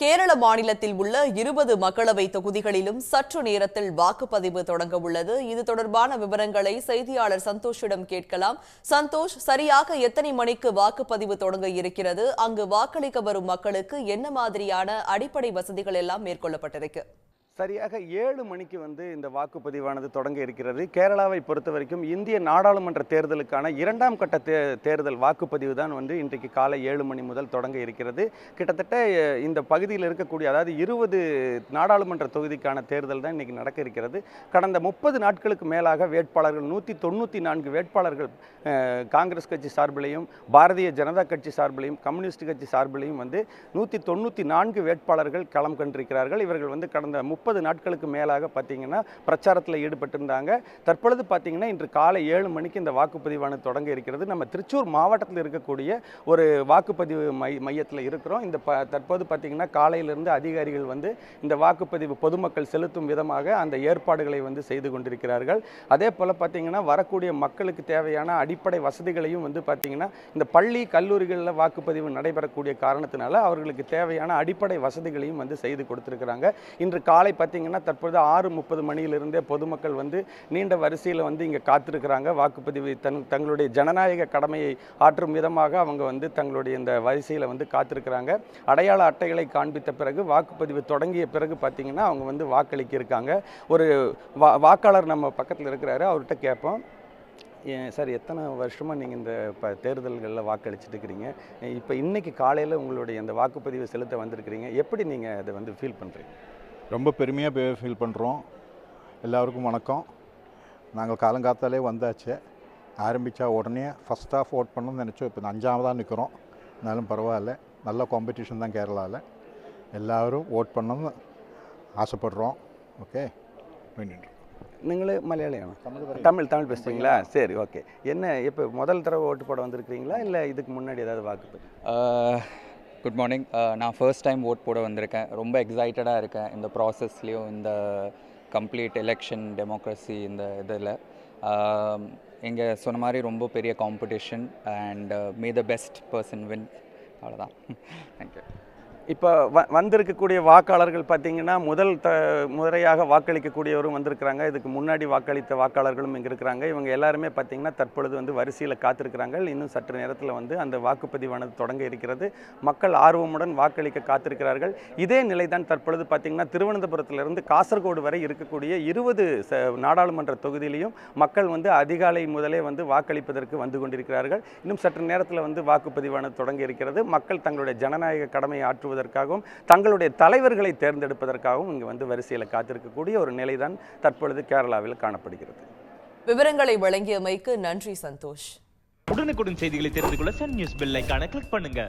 கேரள மாநிலத்தில் உள்ள இருபது மக்களவை தொகுதிகளிலும் சற்று நேரத்தில் வாக்குப்பதிவு தொடங்க உள்ளது. இது தொடர்பான விவரங்களை செய்தியாளர் சந்தோஷிடம் கேட்கலாம். சந்தோஷ் சரியாக எத்தனை மணிக்கு வாக்குப்பதிவு தொடங்க இருக்கிறது? அங்கு வாக்களிக்க வரும் மக்களுக்கு என்ன மாதிரியான அடிப்படை வசதிகள் எல்லாம் மேற்கொள்ளப்பட்டிருக்கு? சரியாக ஏழு மணிக்கு வந்து இந்த வாக்குப்பதிவானது தொடங்க இருக்கிறது. கேரளாவை பொறுத்த வரைக்கும் இந்திய நாடாளுமன்ற தேர்தலுக்கான இரண்டாம் கட்ட தே தேர்தல் வாக்குப்பதிவு தான் வந்து இன்றைக்கு காலை ஏழு மணி முதல் தொடங்க இருக்கிறது. கிட்டத்தட்ட இந்த பகுதியில் இருக்கக்கூடிய அதாவது இருபது நாடாளுமன்ற தொகுதிக்கான தேர்தல் தான் இன்றைக்கி நடக்க இருக்கிறது. கடந்த முப்பது நாட்களுக்கு மேலாக வேட்பாளர்கள் நூற்றி தொண்ணூற்றி நான்கு வேட்பாளர்கள் காங்கிரஸ் கட்சி சார்பிலையும் பாரதிய ஜனதா கட்சி சார்பிலையும் கம்யூனிஸ்ட் கட்சி சார்பிலையும் வந்து நூற்றி தொண்ணூற்றி நான்கு வேட்பாளர்கள் களம் கண்டிருக்கிறார்கள். இவர்கள் வந்து கடந்த முப்பது நாட்களுக்கு மேலாக பார்த்தீங்கன்னா பிரச்சாரத்தில் ஈடுபட்டிருந்தாங்க. தற்பொழுது பார்த்தீங்கன்னா இன்று காலை ஏழு மணிக்கு இந்த வாக்குப்பதிவானது தொடங்க இருக்கிறது. நம்ம திருச்சூர் மாவட்டத்தில் இருக்கக்கூடிய ஒரு வாக்குப்பதிவு மை மையத்தில் இருக்கிறோம். இந்த ப தற்போது பார்த்தீங்கன்னா காலையிலிருந்து அதிகாரிகள் வந்து இந்த வாக்குப்பதிவு பொதுமக்கள் செலுத்தும் விதமாக அந்த ஏற்பாடுகளை வந்து செய்து கொண்டிருக்கிறார்கள். அதே போல் பார்த்தீங்கன்னா வரக்கூடிய மக்களுக்கு தேவையான அடிப்படை வசதிகளையும் வந்து பார்த்தீங்கன்னா இந்த பள்ளி கல்லூரிகளில் வாக்குப்பதிவு நடைபெறக்கூடிய காரணத்தினால அவர்களுக்கு தேவையான அடிப்படை வசதிகளையும் வந்து செய்து கொடுத்துருக்கிறாங்க. இன்று காலை பார்த்தீங்கன்னா தற்பொழுது ஆறு முப்பது மணியிலிருந்தே பொதுமக்கள் வந்து நீண்ட வரிசையில் வந்து இங்கே காத்திருக்கிறாங்க. வாக்குப்பதிவு தன் தங்களுடைய ஜனநாயக கடமையை ஆற்றும் விதமாக அவங்க வந்து தங்களுடைய இந்த வரிசையில் வந்து காத்திருக்கிறாங்க. அடையாள அட்டைகளை காண்பித்த பிறகு வாக்குப்பதிவு தொடங்கிய பிறகு பார்த்தீங்கன்னா அவங்க வந்து வாக்களிக்க இருக்காங்க ஒரு வா வாக்காளர் நம்ம பக்கத்தில் இருக்கிறாரு அவர்கிட்ட கேட்போம். சார் எத்தனை வருஷமாக நீங்கள் இந்த இப்போ தேர்தல்களில் வாக்களிச்சுட்டு இருக்கிறீங்க இப்போ இன்றைக்கி காலையில் உங்களுடைய இந்த வாக்குப்பதிவு செலுத்த வந்திருக்கிறீங்க. எப்படி நீங்கள் அதை வந்து ஃபீல் பண்ணுறீங்க ரொம்ப பெருமையாக ஃபீல் பண்ணுறோம் எல்லாருக்கும் வணக்கம். நாங்கள் காலங்காத்தாலே வந்தாச்சு. ஆரம்பித்தா உடனே ஃபஸ்ட் ஆஃப் ஓட் பண்ணணும்னு நினச்சோம். இப்போ அஞ்சாவதாக நிற்கிறோம் இருந்தாலும் பரவாயில்ல. நல்ல காம்படிஷன் தான் கேரளாவில் எல்லாரும் ஓட் பண்ணணும்னு ஆசைப்படுறோம். ஓகே வேண்டிட்டு நீங்களே மலையாளியானா தமிழ் தமிழ் பேசுகிறீங்களா சரி ஓகே என்ன இப்போ முதல் தடவை ஓட்டு போட வந்திருக்கிறீங்களா? இல்லை இதுக்கு முன்னாடி ஏதாவது வாக்குப்பதிவு? குட் மார்னிங் uh, நான் ஃபர்ஸ்ட் டைம் ஓட் போட வந்திருக்கேன். ரொம்ப எக்ஸைட்டடாக இருக்கேன். இந்த ப்ராசஸ்லேயும் இந்த கம்ப்ளீட் எலெக்ஷன் டெமோக்ரஸி இந்த இதில். Um, இங்கே சொன்ன மாதிரி ரொம்ப பெரிய competition and may the best person win அவ்வளோதான் தேங்க்யூ இப்போ வ வந்திருக்கக்கூடிய வாக்காளர்கள் பார்த்தீங்கன்னா முதல் த முறையாக வாக்களிக்கக்கூடியவரும் வந்திருக்கிறாங்க. இதுக்கு முன்னாடி வாக்களித்த வாக்காளர்களும் இங்கே இருக்கிறாங்க. இவங்க எல்லாருமே பார்த்தீங்கன்னா தற்பொழுது வந்து வரிசையில் காத்திருக்கிறாங்க. இன்னும் சற்று நேரத்தில் வந்து அந்த வாக்குப்பதிவானது தொடங்க இருக்கிறது. மக்கள் ஆர்வமுடன் வாக்களிக்க காத்திருக்கிறார்கள். இதே நிலை தான் தற்பொழுது பார்த்தீங்கன்னா திருவனந்தபுரத்திலிருந்து காசர்கோடு வரை இருக்கக்கூடிய இருபது ச நாடாளுமன்ற தொகுதியிலையும் மக்கள் வந்து அதிகாலை முதலே வந்து வாக்களிப்பதற்கு வந்து கொண்டிருக்கிறார்கள். இன்னும் சற்று நேரத்தில் வந்து வாக்குப்பதிவானது தொடங்க இருக்கிறது. மக்கள் தங்களுடைய ஜனநாயக கடமையை ஆற்றுவதற்காகவும் தங்களுடைய தலைவர்களை தேர்ந்தெடுப்பதற்காகவும் இங்கு வந்து வரிசையில் காத்திருக்கக்கூடிய ஒரு நிலைதான் தற்பொழுது கேரளாவில் காணப்படுகிறது. விவரங்களை வழங்கியமைக்கு நன்றி சந்தோஷ். உடனுக்குடன் செய்திகளை தெரிந்து கொள்ள சன் நியூஸ் பெல் ஐகானை கிளிக் பண்ணுங்க.